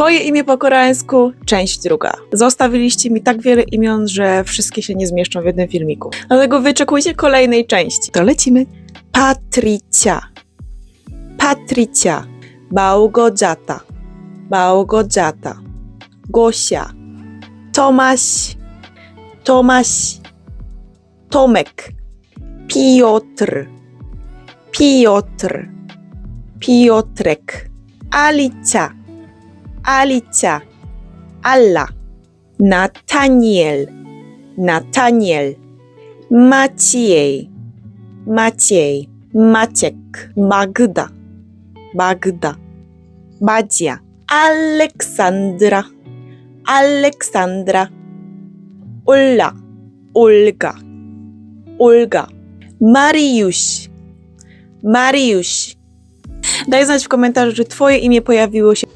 Twoje imię po koreańsku, część druga. Zostawiliście mi tak wiele imion, że wszystkie się nie zmieszczą w jednym filmiku. Dlatego wyczekujcie kolejnej części. To lecimy. Patricia. Patricia. Małgorzata. Małgorzata. Gosia. Tomaś. Tomaś. Tomek. Piotr. Piotr. Piotrek. Alicia. Alicia. Alla. Nataniel. Nataniel. Maciej. Maciej. Maciek. Magda. Magda. Madzia. Aleksandra. Aleksandra. Ulla. Olga. Olga. Mariusz. Mariusz. Daj znać w komentarzu, czy Twoje imię pojawiło się